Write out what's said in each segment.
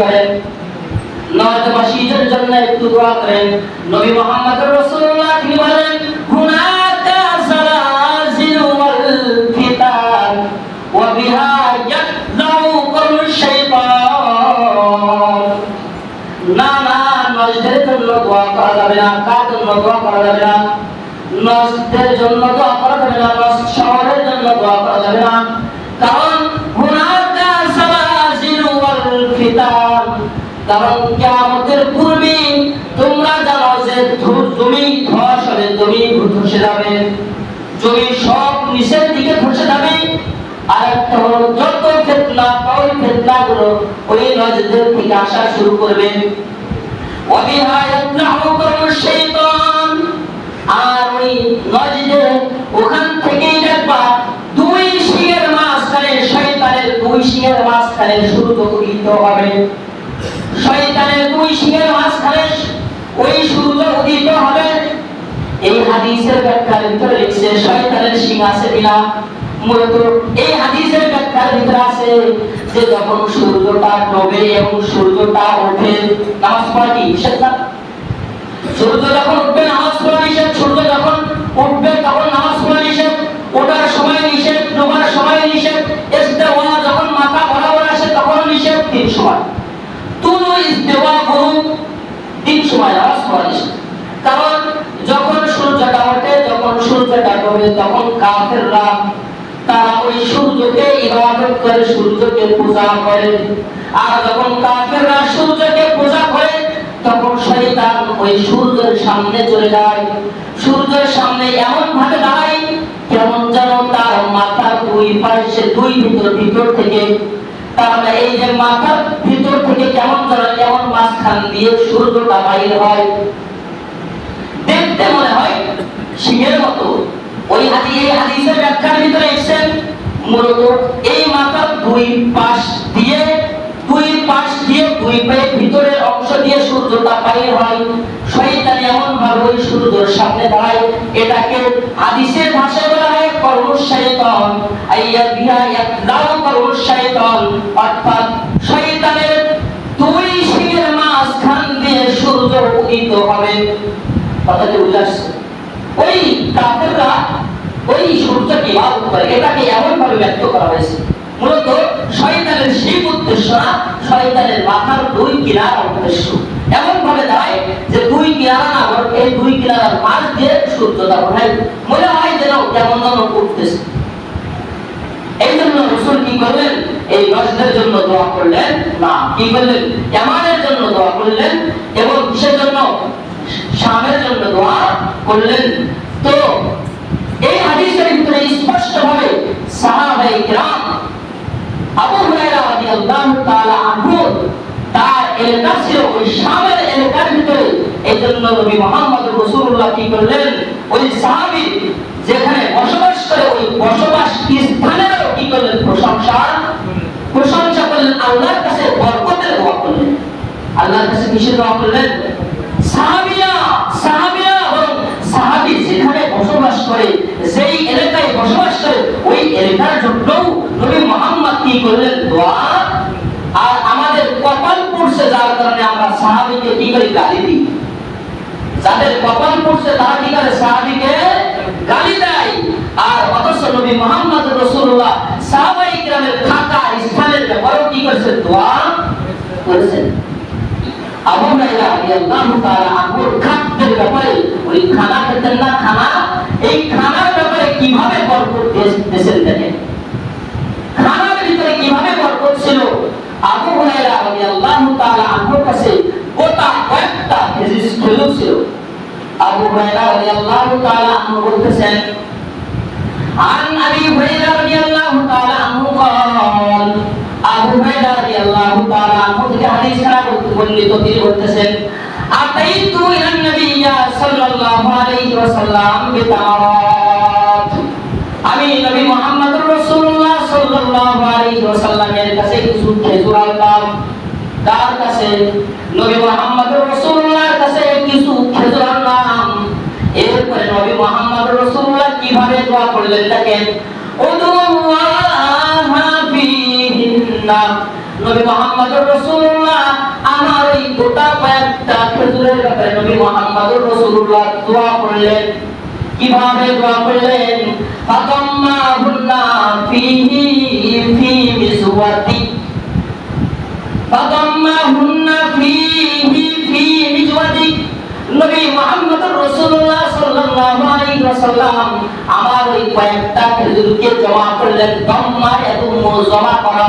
করেন নয়তবাসীদের জন্য একটু দোয়া করেন নবী মোহাম্মদ রাসূলুল্লাহ তিনি বলেন হুনাকা সালাজিল ওয়াল ফিতান ওয়া বিহা ইয়াদউ কুল্লু শাইতান না না নজদের জন্য দোয়া করা যাবে না কার জন্য দোয়া করা যাবে না নজদের জন্য দোয়া করা যাবে না নজ শহরের জন্য দোয়া করা যাবে না কারণ কিয়ামতের পূর্বে তোমরা জানো যে তুমি ধস তুমি ধসে যাবে। তুমি সব নিচের দিকে ধসে যাবে। আর একটা হলো যত ফেতনা, ওই ফেতনা গুলো ওই নজদের থেকে আসা শুরু করবে। অবিহা ইয়াতনাহু আর ওই ওখান দুই শিয়ের মাঝখানে শয়তানের দুই শিয়ের মাঝখানে সূর্য উদিত হবে। শয়তানের দুই শিঙের মাঝখানে ওই সূর্য উদিত হবে। এই হাদিসের ব্যাখ্যার ভিতরে লিখছে, শয়তানের শিং আছে কিনা? মূলত এই হাদিসের ব্যাখ্যার ভিতরে আছে যে যখন সূর্যটা ডোবে এবং সূর্যটা ওঠে, নামাজ পড়া কি? সূর্য যখন উঠবে, নামাজ পড়া নিষেধ। সূর্য যখন উঠবে, তখন নামাজ পড়া নিষেধ। ওঠার সময় নিষেধ, ডোবার সময় নিষেধ। ইস্তেওয়া যখন মাথা বরাবর আসে তখন নিষেধ। তিন সময়। তিন সময় নামাজ পড়া কারণ যখন সূর্যটা ওঠে যখন সূর্যটা ডোবে তখন কাফেররা তারা ওই সূর্যকে ইবাদত করে, সূর্যকে পূজা করে। আর যখন কাফেররা সূর্যকে পূজা করে, তখন শয়তান ওই সূর্যের সামনে চলে যায়। সূর্যের সামনে এমন ভাবে দাঁড়ায়, কেমন যেন তার মাথার দুই পাশে, দুই ভিতর ভিতর থেকে তাহলে এই যে মাথার ভিতর থেকে কেমন যেন এমন মাঝখান দিয়ে সূর্যটা বাইর হয়। দেখতে মনে হয় সিংহের মতো। ওই হাদি এই হাদিসের ব্যাখ্যার ভিতরে এসেছেন মূলত এই মাথার দুই পাশ দিয়ে, দুই পাশ দিয়ে দুই পায়ের ভিতরের অংশ দিয়ে সূর্যটা বাইর হয়। শয়তান এমন ভাবে ওই সূর্যের সামনে দাঁড়ায়। এটাকে হাদিসের ভাষায় বলা হয় কর্মুশ শয়তান আইয়া বিহা ইয়াকদাউ কর্মুশ শয়তান অর্থাৎ শয়তানের দুই শিঙের মাঝখান দিয়ে উদিত হবে। আসছে ওই ওই সূর্যকে এটাকে এমন ভাবে ব্যক্ত করা হয়েছে। মূলত শয়তানের সেই উদ্দেশ্য না, শয়তানের মাথার দুই কিনারা উদ্দেশ্য। এমন ভাবে যে দুই কিনারা না এই দুই কিনারার মাঝ দিয়ে সূর্যটা ওঠায়। মনে হয় যেন কেমন যেন উঠতেছে। এই জন্য রসুল কি করলেন? এই নজদের জন্য দোয়া করলেন। না, কি করলেন? এমানের জন্য দোয়া করলেন। এবং কিসের জন্য শামের জন্য দোয়া করলেন। তো এই হাদিসের ভিতরে স্পষ্ট ভাবে সাহাবায়ে কিরাম আবু হুরায়রা রাদিয়াল্লাহু তাআলা আনহু তার এলাকা ছিল, ওই শামের এলাকার ভিতরে। এই জন্য নবী মুহাম্মদ রাসূলুল্লাহ কি করলেন? ওই সাহাবী যেখানে বসবাস করে, ওই বসবাস স্থানেরও কি করলেন? প্রশংসা। প্রশংসা করলেন, আল্লাহর কাছে বরকতের দোয়া করলেন। আল্লাহর কাছে কিসের দোয়া করলেন সাহাবিয়া সাহাবিয়া এবং সাহাবী যেখানে বসবাস করে যেই এলাকায় বসবাস করে, ওই এলাকার জন্যও নবী মুহাম্মদ কি করলেন? দোয়া। আর আমাদের কপাল পড়ছে যার কারণে আমরা সাহাবীকে কি করি? গালি দিই। যাদের কপাল পড়ছে তারা কি করে? সাহাবীকে গালি দেয়। আর অথচ নবী মুহাম্মদ রাসূলুল্লাহ সাহাবায়ে কিরামের থাকা স্থানের ব্যাপারেও কি করেছেন? দোয়া করেছেন। আবু হুরায়রা রাদিয়াল্লাহু তাআলা আনহুর খাদ্যের ব্যাপারে ওই খানা খেতেন না, খানা এই খানার ব্যাপারে কিভাবে বরকত দিয়েছেন দেখেন খানার ভিতরে কিভাবে বরকত ছিল আবু হুরায়রা রাদিয়াল্লাহু তাআলা আনহুর কাছে গোটা কয়েকটা খেজুর খেজুর ছিল আবু হুরায়রা রাদিয়াল্লাহু তাআলা আনহু বলতেছেন عن ابي هريره رضي الله تعالى عنه قال আবু হুরায়রা রাদিয়াল্লাহু তাআলা আনহু থেকে হাদিস খারাপ বর্ণিত তিনি বলতেছেন আতাইতু ইলান নবিয়্যা সাল্লাল্লাহু আলাইহি ওয়াসাল্লাম বিতামারাত আমি নবী মুহাম্মদুর রাসূলুল্লাহ সাল্লাল্লাহু আলাইহি ওয়াসাল্লামের কাছে কিছু খেজুর আনলাম। তার কাছে নবী মুহাম্মদুর রাসূলুল্লাহর কাছে কিছু খেজুর আনলাম। এরপরে নবী মুহাম্মদুর রাসূলুল্লাহ কীভাবে দোয়া করলেন দেখেন? উদুল্লাহ ফিহিন্না। নবী মুহাম্মদুর রাসূলুল্লাহ গোটা কয়েকটা খেজুরের ব্যাপারে নবী মুহাম্মদুর রাসূলুল্লাহ দোয়া করলেন। কীভাবে দোয়া করলেন? ফাতাম্মা হুন্না ফিহি ফি মিসওয়াতি। ফাতাম্মা হুন্না ফিহি ফি মিসওয়াতি। নবী মুহাম্মদ রাসূলুল্লাহ সাল্লাল্লাহু আলাইহি ওয়াসাল্লাম আমার ওই কয়েকটা খেজুরকে জমা করলেন। দম্মা এবং জমা করা।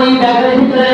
ওই ব্যাগের ভিতরে